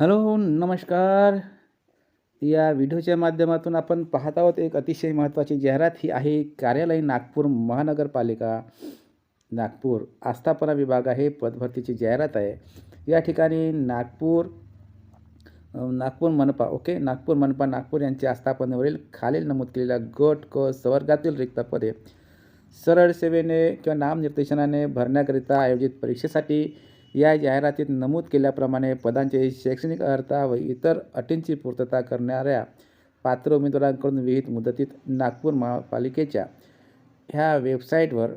Hello नमस्कार. या व्हिडिओच्या माध्यमातून आपण पाहत आहोत एक अतिशय महत्त्वाची जाहिरात ही आहे कार्यालय नागपूर महानगरपालिका. नागपूर आस्थापना विभाग आहे पदभरतीची जाहिरात आहे. या ठिकाणी नागपूर नागपूर मनपा ओके? नागपूर मनपा नागपूर यांच्या आस्थापनेवरील खालील नमूद केलेल्या गट क संवर्गातील रिक्त पदे सरळ सेवेने किंवा नामनिर्देशनाने भरण्याकरिता आयोजित परीक्षेसाठी या जाहिरातीत नमूद केल्याप्रमाणे पदांचे शैक्षणिक अर्हता व इतर अटींची पूर्तता करणाऱ्या पात्र उमेदवारांकडून विहित मुदतीत नागपूर महापालिकेच्या ह्या वेबसाईटवर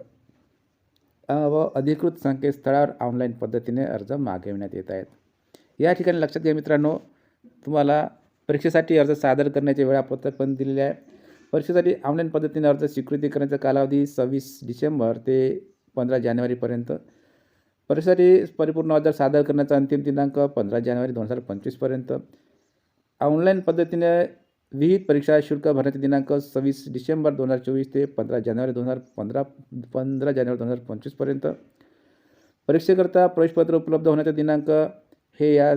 व अधिकृत संकेतस्थळावर ऑनलाईन पद्धतीने अर्ज मागविण्यात येत आहेत. या ठिकाणी लक्षात घ्या मित्रांनो तुम्हाला परीक्षेसाठी अर्ज सादर करण्याचे वेळापत्रक पण दिलेले आहे. परीक्षेसाठी ऑनलाईन पद्धतीने अर्ज स्वीकृती करण्याचा कालावधी सव्वीस डिसेंबर ते पंधरा जानेवारीपर्यंत परिसरी परिपूर्ण अर्ज सादर करण्याचा अंतिम दिनांक पंधरा जानेवारी दोन हजार पंचवीसपर्यंत. ऑनलाईन पद्धतीने विहित परीक्षा शुल्क भरण्याचे दिनांक सव्वीस डिसेंबर दोन हजार चोवीस ते पंधरा जानेवारी दोन हजार पंधरा पंधरा जानेवारी दोन हजार पंचवीसपर्यंत. परीक्षेकरता प्रवेशपत्र उपलब्ध होण्याचा दिनांक हे या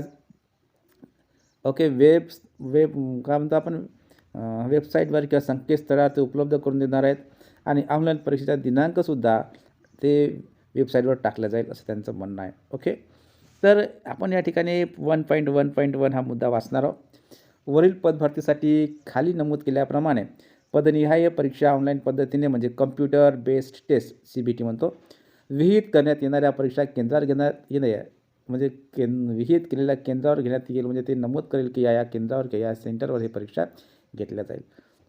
ओके वेब वेब काय म्हणतो आपण? वेबसाईटवर किंवा संकेतस्थळावर ते उपलब्ध करून देणार आहेत. आणि ऑनलाईन परीक्षेचा दिनांकसुद्धा ते वेबसाईटवर टाकलं जाईल असं त्यांचं म्हणणं आहे. ओके तर आपण या ठिकाणी one point one point one हा मुद्दा वाचणार आहोत. वरील पदभरतीसाठी खाली नमूद केल्याप्रमाणे पदनिहाय परीक्षा ऑनलाईन पद्धतीने म्हणजे computer based test C B T म्हणतो विहित करण्यात येणाऱ्या परीक्षा केंद्रावर घेण्यात येणे म्हणजे कें विहित केलेल्या केंद्रावर घेण्यात येईल म्हणजे ते नमूद करेल की या या केंद्रावर किंवा या सेंटरवर ही परीक्षा घेतल्या जाईल.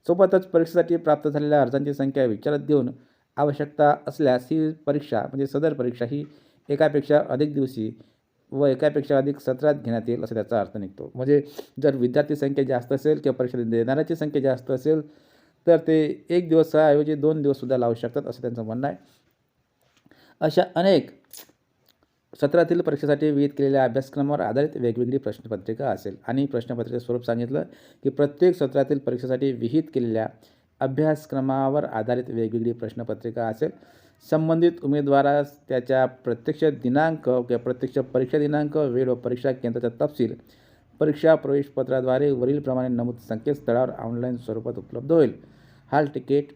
सोबतच परीक्षेसाठी प्राप्त झालेल्या अर्जांची संख्या विचारात घेऊन आवश्यकता असल्यास ही परीक्षा म्हणजे सदर परीक्षा ही एकापेक्षा अधिक दिवशी व एकापेक्षा अधिक सत्रात घेण्यात येईल असा त्याचा अर्थ निघतो. म्हणजे जर विद्यार्थी संख्या जास्त असेल किंवा परीक्षा देणाऱ्याची संख्या जास्त असेल तर ते एक दिवसाऐवजी दोन दिवससुद्धा लावू शकतात असं त्यांचं म्हणणं आहे. अशा अनेक सत्रातील परीक्षेसाठी विहित केलेल्या अभ्यासक्रमावर आधारित वेगवेगळी प्रश्नपत्रिका असेल. आणि प्रश्नपत्रिकेचं स्वरूप सांगितलं की प्रत्येक सत्रातील परीक्षेसाठी विहित केलेल्या अभ्यासक्रमावर आधारित वेगवेगळी प्रश्नपत्रिका असेल. संबंधित उमेदवारास त्याच्या प्रत्यक्ष दिनांक किंवा प्रत्यक्ष परीक्षा दिनांक वेळ व परीक्षा केंद्राचा तपशील परीक्षा प्रवेशपत्राद्वारे वरीलप्रमाणे नमूद संकेतस्थळावर ऑनलाईन स्वरूपात उपलब्ध होईल. हाल तिकीट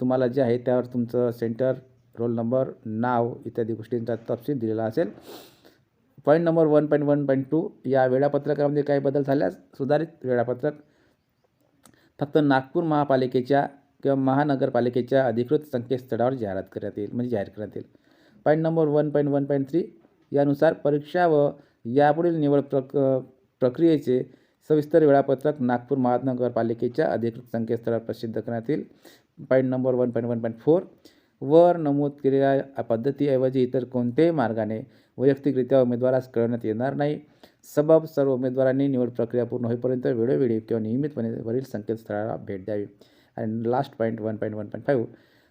तुम्हाला जे आहे त्यावर तुमचं सेंटर रोल नंबर नाव इत्यादी गोष्टींचा तपशील दिलेला असेल. Point number one point one point two या वेळापत्रकामध्ये काही बदल झाल्यास सुधारित वेळापत्रक फक्त नागपूर महापालिकेच्या किंवा महानगरपालिकेच्या अधिकृत संकेतस्थळावर जाहिरात करण्यात येईल म्हणजे जाहीर करण्यात येईल. Point number one point one point three यानुसार परीक्षा व यापुढील निवड प्रक प्रक्रियेचे सविस्तर वेळापत्रक नागपूर महानगरपालिकेच्या अधिकृत संकेतस्थळावर प्रसिद्ध करण्यात येईल. Point number one point one point four वर नमूद केलेल्या पद्धतीऐवजी इतर कोणत्याही मार्गाने वैयक्तिकरित्या उमेदवारास कळवण्यात येणार नाही. सबब सर्व उमेदवारांनी निवड प्रक्रिया पूर्ण होईपर्यंत वेळोवेळी किंवा नियमितपणे वरील संकेतस्थळाला भेट द्यावी. आणि last point one point one point five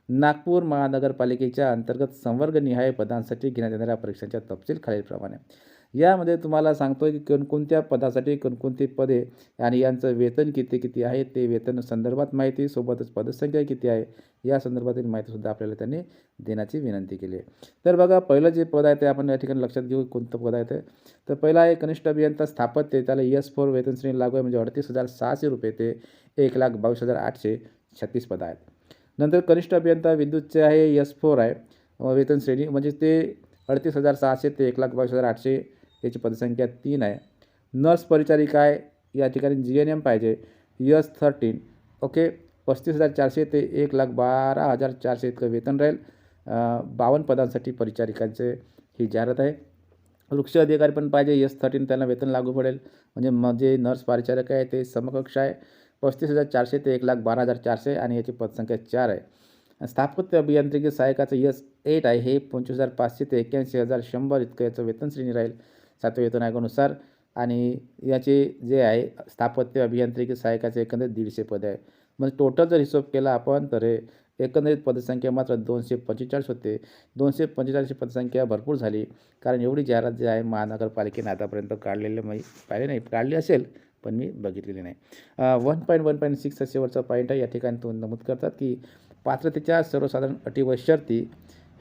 Nagpur महानगरपालिकेच्या अंतर्गत संवर्गनिहाय पदांसाठी घेण्यात येणाऱ्या परीक्षांच्या तपशील खालीलप्रमाणे. यामध्ये तुम्हाला सांगतो आहे की कोणकोणत्या पदासाठी कोणकोणती पदे आणि यांचं वेतन किती किती आहे ते वेतन संदर्भात माहिती सोबतच पदसंख्या किती आहे या संदर्भातील माहितीसुद्धा आपल्याला त्यांनी देण्याची विनंती केली आहे. तर बघा पहिलं जे पद आहे ते आपण या ठिकाणी लक्षात घेऊ कोणतं पद आहे ते. तर पहिला आहे कनिष्ठ अभियंता स्थापत्य त्याला यस फोर वेतन श्रेणी लागू आहे म्हणजे अडतीस हजार सहाशे रुपये ते एक लाख बावीस हजार आठशे छत्तीस पद आहेत. नंतर कनिष्ठ अभियंता विद्युतचे आहे यस फोर आहे वेतन श्रेणी म्हणजे ते अडतीस हजार सहाशे ते एक लाख बावीस हजार आठशे याची पदसंख्या तीन आहे. नर्स परिचारिका आहे. या ठिकाणी जी एन एम पाहिजे. Yes thirteen. ओके? पस्तीस हजार चारशे ते एक लाख बारा हजार चारशे इतकं वेतन राहील. बावन्न पदांसाठी परिचारिकांचे ही जाहिरात आहे. वृक्ष अधिकारी पण पाहिजे. यस थर्टीन त्यांना वेतन लागू पडेल. म्हणजे मग जे नर्स परिचारिका आहे ते समकक्ष आहे. पस्तीस हजार चारशे ते एक लाख बारा हजार चारशे आणि याची पदसंख्या चार आहे. स्थापत्य अभियांत्रिकी सहायकाचं यस एट आहे. हे पंचवीस हजार पाचशे ते एक्क्याऐंशी हजार शंभर इतकं याचं वेतन श्रेणी राहील. सातव्या वेतन आयोगानुसार आणि याचे जे आहे स्थापत्य अभियांत्रिकी सहायकाचे एकंदरीत दीडशे पद आहे. म्हणजे टोटल जर हिशोब केला आपण तर हे एकंदरीत पदसंख्या मात्र दोनशे पंचेचाळीस होते. दोनशे पंचेचाळीसची पदसंख्या भरपूर झाली. कारण एवढी जाहिरात जी आहे महानगरपालिकेने आतापर्यंत काढलेले मी पाहिले नाही. काढली असेल पण मी बघितलेली नाही. One point one point six शेवटचा पॉईंट आहे. या ठिकाणी तो नमूद करतात की पात्रतेच्या सर्वसाधारण अटी व शर्ती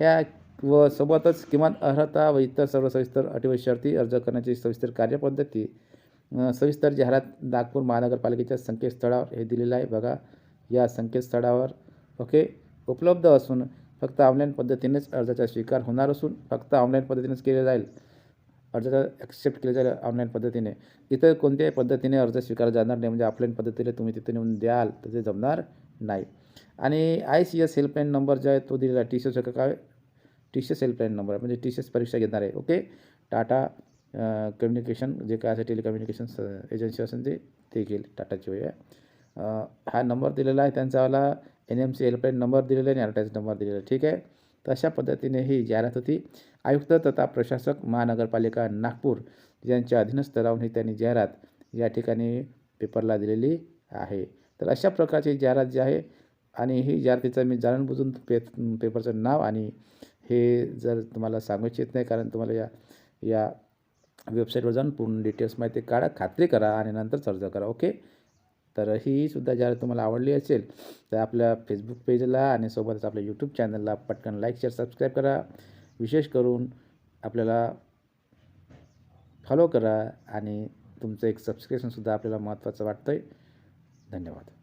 ह्या व सोबतच किमान अर्हता व इतर सर्व सविस्तर अटी व शर्ती अर्ज करण्याची सविस्तर कार्यपद्धती सविस्तर जाहिरात नागपूर महानगरपालिकेच्या संकेतस्थळावर हे दिलेलं आहे. बघा या संकेतस्थळावर ओके उपलब्ध असून फक्त ऑनलाईन पद्धतीनेच अर्जाचा स्वीकार होणार असून फक्त ऑनलाईन पद्धतीनेच केले जाईल. अर्जाचा ॲक्सेप्ट केले जाईल ऑनलाईन पद्धतीने. इतर कोणत्याही पद्धतीने अर्ज स्वीकारला जाणार नाही म्हणजे ऑफलाईन पद्धतीने तुम्ही तिथे नेऊन द्याल तर ते जमणार नाही. आणि I C S helpline number जो आहे तो दिलेला आहे टी सी एस काय? T C S helpline number आहे. म्हणजे टी सी एस परीक्षा घेणार आहे. ओके टाटा कम्युनिकेशन जे काय असेल टेलिकम्युनिकेशन एजन्सी असेल ते ते घेईल टाटाची वय. आहे हा नंबर दिलेला आहे त्यांचावाला N M C helpline number दिलेला आहे आणि ॲडव्हर्टाईज नंबर दिलेला आहे. ठीक आहे? तर अशा पद्धतीने ही जाहिरात होती. आयुक्त तथा प्रशासक महानगरपालिका नागपूर यांच्या अधीनस्थ राहून ही त्यांनी जाहिरात या ठिकाणी पेपरला दिलेली आहे. तर अशा प्रकारची जाहिरात जी आहे आणि ही जाहिरातीचं मी जाणून बुजून पे पेपरचं नाव आणि हे जर तुम्हाला सांगू इच्छित नाही कारण तुम्हाला या या वेबसाईटवर जाऊन पूर्ण डिटेल्स माहिती काढा खात्री करा आणि नंतरच अर्ज करा ओके तर ही सुद्धा तुम्हाला आवडली असेल तर आपल्या फेसबुक पेजला आणि सोबतच आपल्या यूट्यूब चॅनलला पटकन लाईक शेअर सबस्क्राईब करा. विशेष करून आपल्याला फॉलो करा आणि तुमचं एक सबस्क्रिप्शनसुद्धा आपल्याला महत्त्वाचं वाटतं आहे धन्यवाद.